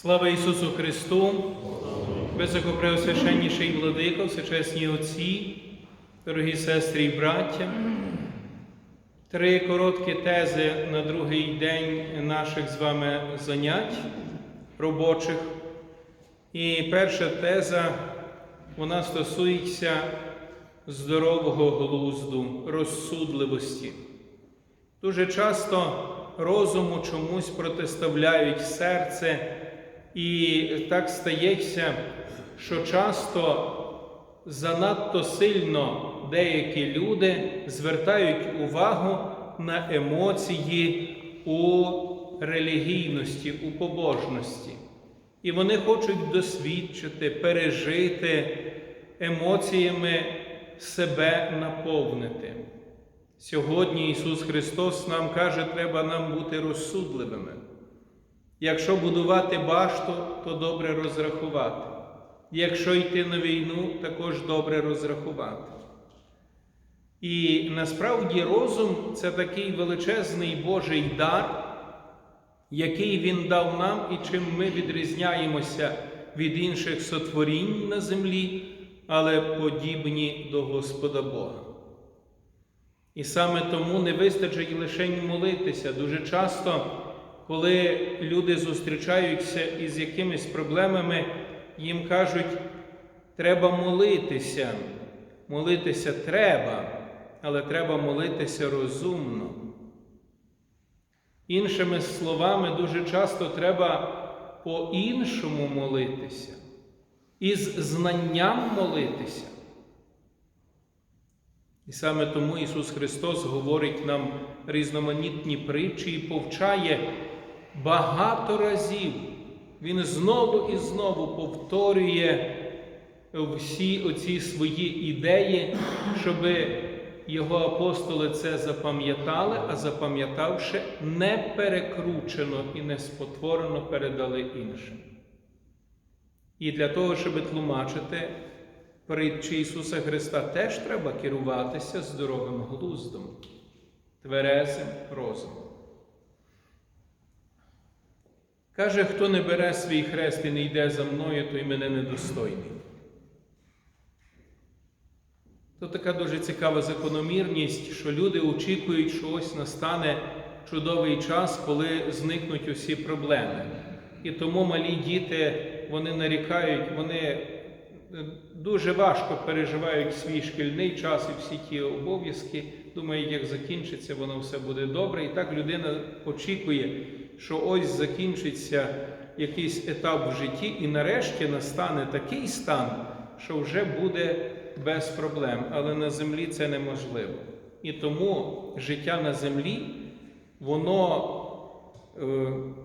Слава Ісусу Христу! Високопреосвященніший владико, всечесні отці, дорогі сестри і браття. Три короткі тези на другий день наших з вами занять робочих. І перша теза, вона стосується здорового глузду, розсудливості. Дуже часто розуму чомусь протиставляють серце, і так стається, що часто занадто сильно деякі люди звертають увагу на емоції у релігійності, у побожності. І вони хочуть досвідчити, пережити емоціями себе наповнити. Сьогодні Ісус Христос нам каже, треба нам бути розсудливими. Якщо будувати башту, то добре розрахувати. Якщо йти на війну, також добре розрахувати. І насправді розум це такий величезний Божий дар, який Він дав нам і чим ми відрізняємося від інших сотворінь на землі, але подібні до Господа Бога. І саме тому не вистачить лише молитися. Дуже часто, коли люди зустрічаються із якимись проблемами, їм кажуть, треба молитися. Молитися треба, але треба молитися розумно. Іншими словами, дуже часто треба по-іншому молитися, із знанням молитися. І саме тому Ісус Христос говорить нам різноманітні притчі і повчає багато разів. Він знову і знову повторює всі оці свої ідеї, щоб його апостоли це запам'ятали, а запам'ятавши, не перекручено і не спотворено передали іншим. І для того, щоб тлумачити притчі Ісуса Христа, теж треба керуватися здоровим глуздом, тверезим розумом. Каже, хто не бере свій хрест і не йде за мною, той мене недостойний. То така дуже цікава закономірність, що люди очікують, що ось настане чудовий час, коли зникнуть усі проблеми. І тому малі діти вони нарікають, вони дуже важко переживають свій шкільний час і всі ті обов'язки. Думають, як закінчиться, воно все буде добре. І так людина очікує, що ось закінчиться якийсь етап в житті, і нарешті настане такий стан, що вже буде без проблем. Але на землі це неможливо. І тому життя на землі, воно е,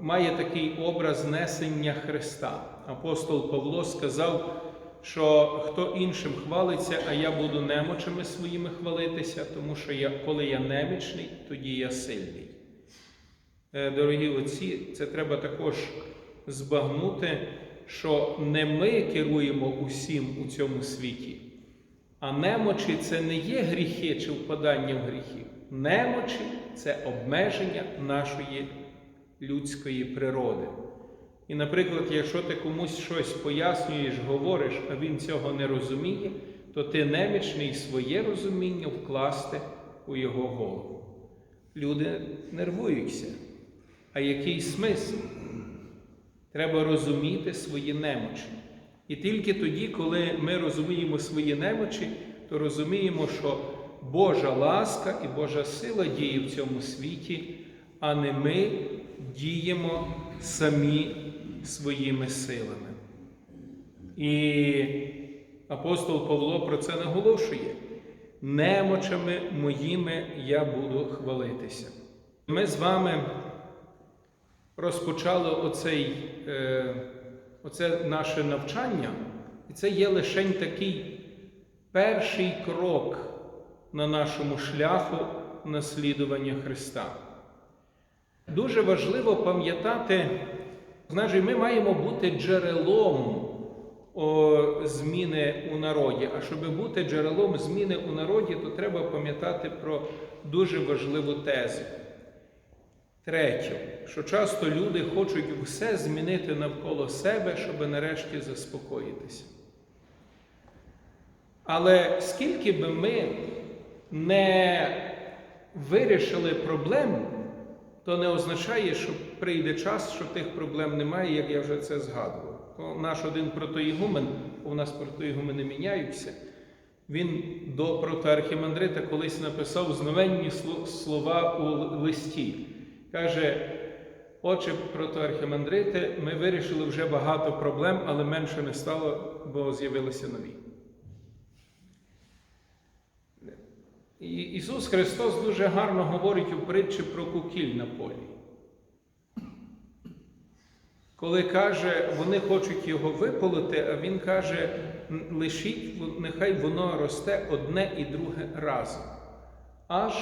має такий образ несення Христа. Апостол Павло сказав, що хто іншим хвалиться, а я буду немочами своїми хвалитися, тому що я, коли я немічний, тоді я сильний. Е, Дорогі отці, це треба також збагнути, що не ми керуємо усім у цьому світі, а немочі це не є гріхи чи впадання в гріхи. Немочі це обмеження нашої людської природи. І, наприклад, якщо ти комусь щось пояснюєш, говориш, а він цього не розуміє, то ти немічний своє розуміння вкласти у його голову. Люди нервуються. А який смисл? Треба розуміти свої немочі. І тільки тоді, коли ми розуміємо свої немочі, то розуміємо, що Божа ласка і Божа сила діє в цьому світі, а не ми діємо самі своїми силами. І апостол Павло про це наголошує. Немочами моїми я буду хвалитися. Ми з вами розпочали оцей, е, оце наше навчання, і це є лише такий перший крок на нашому шляху наслідування Христа. Дуже важливо пам'ятати, знаєш, ми маємо бути джерелом зміни у народі. А щоб бути джерелом зміни у народі, то треба пам'ятати про дуже важливу тезу. Третє, що часто люди хочуть все змінити навколо себе, щоб нарешті заспокоїтися. Але скільки би ми не вирішили проблему, то не означає, що прийде час, що тих проблем немає, як я вже це згадував. Наш один протоігумен, у нас протоігумени міняються, він до протоархімандрита колись написав знаменні слова у листі. Каже, отче протоархімандрите, ми вирішили вже багато проблем, але менше не стало, бо з'явилися нові. І Ісус Христос дуже гарно говорить у притчі про кукіль на полі. Коли каже, вони хочуть його виполоти, а він каже, лишіть, нехай воно росте одне і друге разом, аж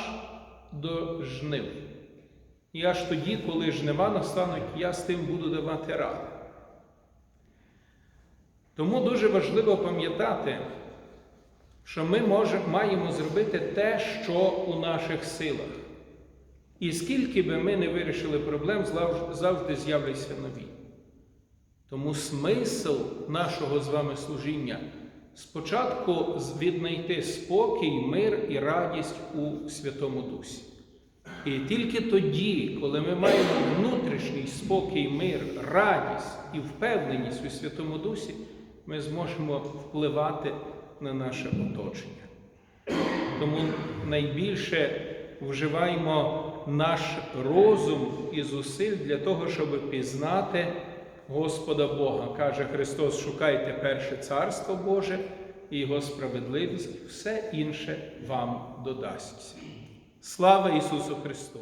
до жнив. І аж тоді, коли жнива настануть, я з тим буду давати раду. Тому дуже важливо пам'ятати, що ми може, маємо зробити те, що у наших силах. І скільки би ми не вирішили проблем, завжди з'являться нові. Тому смисл нашого з вами служіння спочатку віднайти спокій, мир і радість у Святому Дусі. І тільки тоді, коли ми маємо внутрішній спокій, мир, радість і впевненість у Святому Дусі, ми зможемо впливати на наше оточення. Тому найбільше вживаємо наш розум і зусиль для того, щоб пізнати Господа Бога. Каже Христос: шукайте перше Царство Боже і Його справедливість, все інше вам додасться. Слава Ісусу Христу!